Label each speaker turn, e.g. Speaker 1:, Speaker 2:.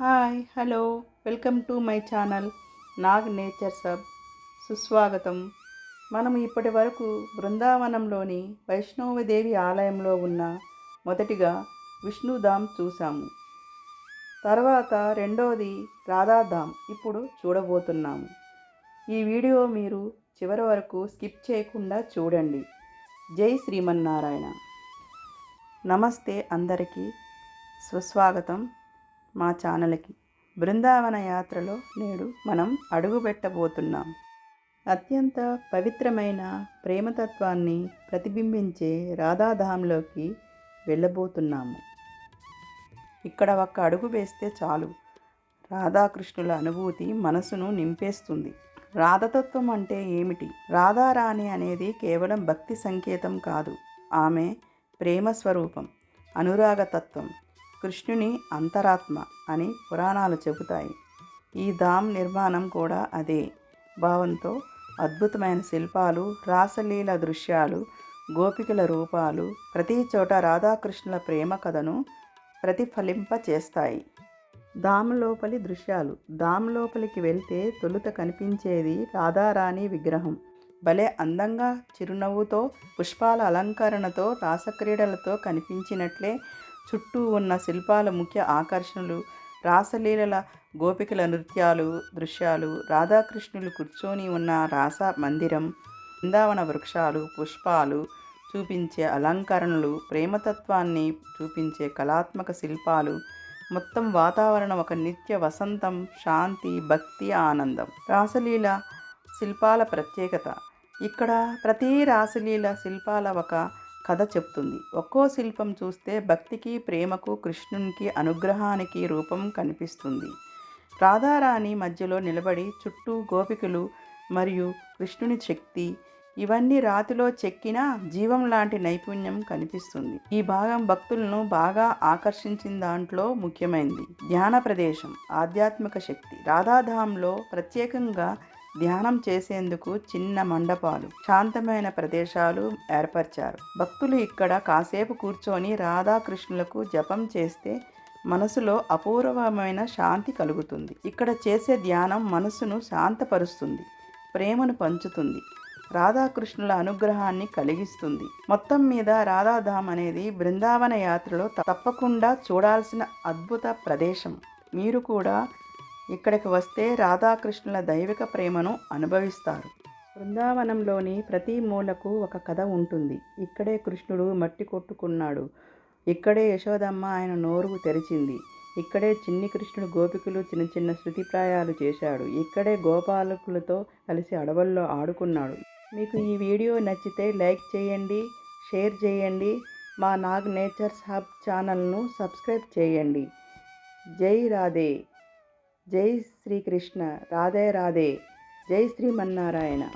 Speaker 1: Hi hello welcome to my channel Nag nature hub. సుస్వాగతం. మనం ఇప్పటి వరకు బృందావనంలోని వైష్ణవదేవి ఆలయంలో ఉన్న మొదటిగా విష్ణుధామ్ చూసాము తర్వాత రెండవది రాధాధామ్. ఇప్పుడు చూడబోతున్నాము. ఈ వీడియో మీరు చివరి వరకు స్కిప్ చేయకుండా చూడండి. జై శ్రీమన్నారాయణ. నమస్తే అందరికీ. సుస్వాగతం. మా ఛానల్కి బృందావన యాత్రలో నేడు మనం అడుగుపెట్టబోతున్నాం. అత్యంత పవిత్రమైన ప్రేమతత్వాన్ని ప్రతిబింబించే రాధాధాంలోకి వెళ్ళబోతున్నాము. ఇక్కడ ఒక్క అడుగు వేస్తే చాలు. రాధాకృష్ణుల అనుభూతి మనసును నింపేస్తుంది. రాధతత్వం అంటే ఏమిటి? రాధారాణి అనేది కేవలం భక్తి సంకేతం కాదు. ఆమె ప్రేమ స్వరూపం అనురాగతత్వం కృష్ణుని అంతరాత్మ అని పురాణాలు చెబుతాయి. ఈ ధామ్ నిర్మాణం కూడా అదే. భావంతో అద్భుతమైన శిల్పాలు రాసలీల దృశ్యాలు గోపికల రూపాలు ప్రతి చోట రాధాకృష్ణుల ప్రేమ కథను ప్రతిఫలింప చేస్తాయి. దామ్ లోపలి దృశ్యాలు. దామ్ లోపలికి వెళ్తే తొలుత కనిపించేది రాధారాణి విగ్రహం. భలే అందంగా చిరునవ్వుతో పుష్పాల అలంకరణతో రాసక్రీడలతో కనిపించినట్లే చుట్టూ ఉన్న శిల్పాల ముఖ్య ఆకర్షణలు రాసలీలల గోపికల నృత్యాలు దృశ్యాలు రాధాకృష్ణులు కూర్చొని ఉన్న రాస మందిరం బృందావన వృక్షాలు పుష్పాలు చూపించే అలంకరణలు ప్రేమతత్వాన్ని చూపించే కళాత్మక శిల్పాలు మొత్తం వాతావరణం ఒక నిత్య వసంతం శాంతి భక్తి ఆనందం. రాసలీల శిల్పాల ప్రత్యేకత. ఇక్కడ ప్రతి రాసలీల శిల్పాల ఒక కథ చెప్తుంది. ఒక్కో శిల్పం చూస్తే భక్తికి ప్రేమకు కృష్ణునికి అనుగ్రహానికి రూపం కనిపిస్తుంది. రాధారాణి మధ్యలో నిలబడి చుట్టూ గోపికలు మరియు కృష్ణుని శక్తి ఇవన్నీ రాతిలో చెక్కిన జీవం లాంటి నైపుణ్యం కనిపిస్తుంది. ఈ భాగం భక్తులను బాగా ఆకర్షించిన దాంట్లో ముఖ్యమైనది ధ్యాన ప్రదేశం ఆధ్యాత్మిక శక్తి. రాధాధాంలో ప్రత్యేకంగా ధ్యానం చేసేందుకు చిన్న మండపాలు శాంతమైన ప్రదేశాలు ఏర్పరిచారు. భక్తులు ఇక్కడ కాసేపు కూర్చొని రాధాకృష్ణులకు జపం చేస్తే మనసులో అపూర్వమైన శాంతి కలుగుతుంది. ఇక్కడ చేసే ధ్యానం మనసును శాంతపరుస్తుంది ప్రేమను పంచుతుంది రాధాకృష్ణుల అనుగ్రహాన్ని కలిగిస్తుంది. మొత్తం మీద రాధాధామ్ అనేది బృందావన యాత్రలో తప్పకుండా చూడాల్సిన అద్భుత ప్రదేశం. మీరు కూడా ఇక్కడికి వస్తే రాధాకృష్ణుల దైవిక ప్రేమను అనుభవిస్తారు. బృందావనంలోని ప్రతి మూలకు ఒక కథ ఉంటుంది. ఇక్కడే కృష్ణుడు మట్టి కొట్టుకున్నాడు. ఇక్కడే యశోదమ్మ ఆయన నోరు తెరిచింది. ఇక్కడే చిన్ని కృష్ణుడు గోపికులు చిన్న చిన్న శృతిప్రాయాలు చేశాడు. ఇక్కడే గోపాలకులతో కలిసి అడవుల్లో ఆడుకున్నాడు. మీకు ఈ వీడియో నచ్చితే లైక్ చేయండి షేర్ చేయండి మా నాగ్ నేచర్స్ హబ్ ఛానల్ను సబ్స్క్రైబ్ చేయండి. జై రాధే. జై శ్రీకృష్ణ. రాధే రాధే. జై శ్రీమన్నారాయణ.